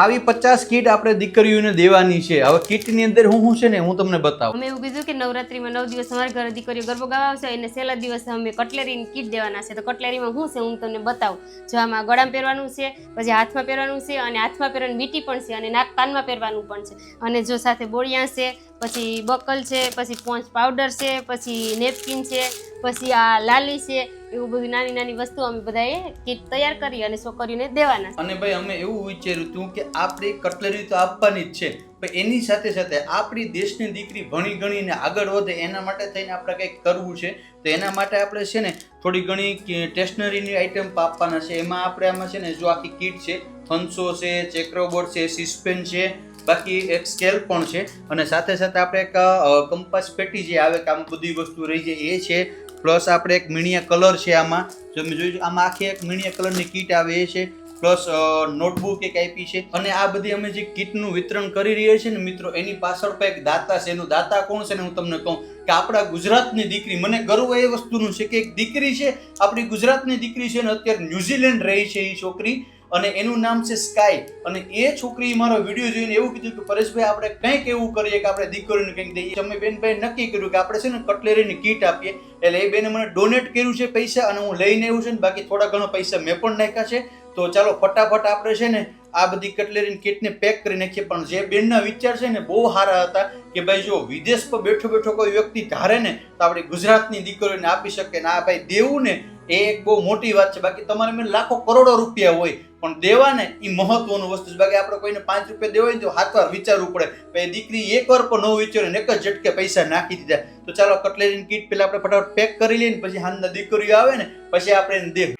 આવી પચાસ કીટ આપણે દીકરીઓને દેવાની છે. હવે કીટની અંદર હું શું છે ને હું તમને બતાવું. અમે એવું કીધું કે નવરાત્રીમાં નવ દિવસ અમારા ઘરે દીકરીઓ ગરબો ગાવા આવશે અને છેલ્લા દિવસે અમે કટલેરીની કીટ દેવાના છે. તો કટલેરીમાં શું છે હું તમને બતાવું. જો આમાં ગળામાં પહેરવાનું છે, પછી હાથમાં પહેરવાનું છે અને હાથમાં પહેરવાની મીટી પણ છે અને નાક કાનમાં પહેરવાનું પણ છે. અને જો સાથે બોળિયા છે, પછી બકલ છે, પછી પોંચ પાવડર છે, પછી નેપકિન છે પછી આ લાલી છે, એવું બધી નાની નાની વસ્તુ અમે બધાએ કીટ તૈયાર કરી અને છોકરીઓને દેવાના અને ભાઈ અમે એવું વિચાર્યું હતું કે આપણી કટલરી તો આપવાની જ છે, પણ એની સાથે સાથે આપણી દેશની દીકરી ભણી ગણીને આગળ વધે એના માટે થઈને આપણે કંઈક કરવું છે, તો એના માટે આપણે છે ને થોડી ઘણી સ્ટેશનરીની આઇટમ આપવાના છે. એમાં આપણે આમાં છે ને જો આખી કીટ છે ફંસો છે ચેકરોબોર્ડ છે સિસ્પેન છે, બાકી એક સ્કેલ પણ છે. અને સાથે સાથે આપણે એક કંપાસ પેટી જે આવે કે આમ બધી વસ્તુ રહી જાય એ છે પ્લસ આપણે એક મીણિયા કલર છે આમાં. જો તમે જોઈ આમાં આખી એક મીણિયા કલરની કીટ આવે એ છે. પ્લસ નોટબુક એક આપી છે. અને આ બધી અમે જે કીટનું વિતરણ કરી રહ્યા છીએ ને મિત્રો, એની પાછળ પણ એક દાતા છે. એનું દાતા કોણ છે ને હું તમને કહું કે આપણા ગુજરાતની દીકરી, મને ગર્વ એ વસ્તુનું છે કે એક દીકરી છે, આપણી ગુજરાતની દીકરી છે ને અત્યારે ન્યુઝીલેન્ડ રહી છે એ છોકરી. અને એનું નામ છે સ્કાય અને એ છોકરી મારો વીડિયો જોઈને એવું કીધું કે, પરેશભાઈ, આપણે કંઈક એવું કરીએ કે આપણે દીકરીને કંઈક દઈએ. અમે બેનભાઈ નક્કી કર્યું કે આપણે છે ને કટલેરીની કીટ આપીએ. એટલે એ બેને મને ડોનેટ કર્યું છે પૈસા અને હું લઈને આવ્યું છે ને બાકી થોડા ઘણા પૈસા મેં પણ નાખ્યા છે. તો ચાલો, ફટાફટ આપણે છે ને આ બધી કટલેરીની કીટને પેક કરી નાખીએ. પણ જે બેનના વિચાર છે ને બહુ સારા હતા કે, ભાઈ, જો વિદેશ પર બેઠો બેઠો કોઈ વ્યક્તિ ધારે ને તો આપણે ગુજરાતની દીકરીઓને આપી શકે ને આ ભાઈ દેવું ને એ એક બહુ મોટી વાત છે. બાકી તમારે મેં લાખો કરોડો રૂપિયા હોય, પણ દેવા ને એ મહત્વનું વસ્તુ છે. બાકી આપણે કોઈને પાંચ રૂપિયા દેવા ને તો હાથ વાર વિચારવું પડે. ભાઈ દીકરી એક વાર પણ ન વિચારે ને એક જ ઝટકે પૈસા નાખી દીધા. તો ચાલો, કટલેરીની કીટ પેલા આપણે ફટાફટ પેક કરી લઈએ ને, પછી હાલના દીકરીઓ આવે ને, પછી આપણે એને દેવું.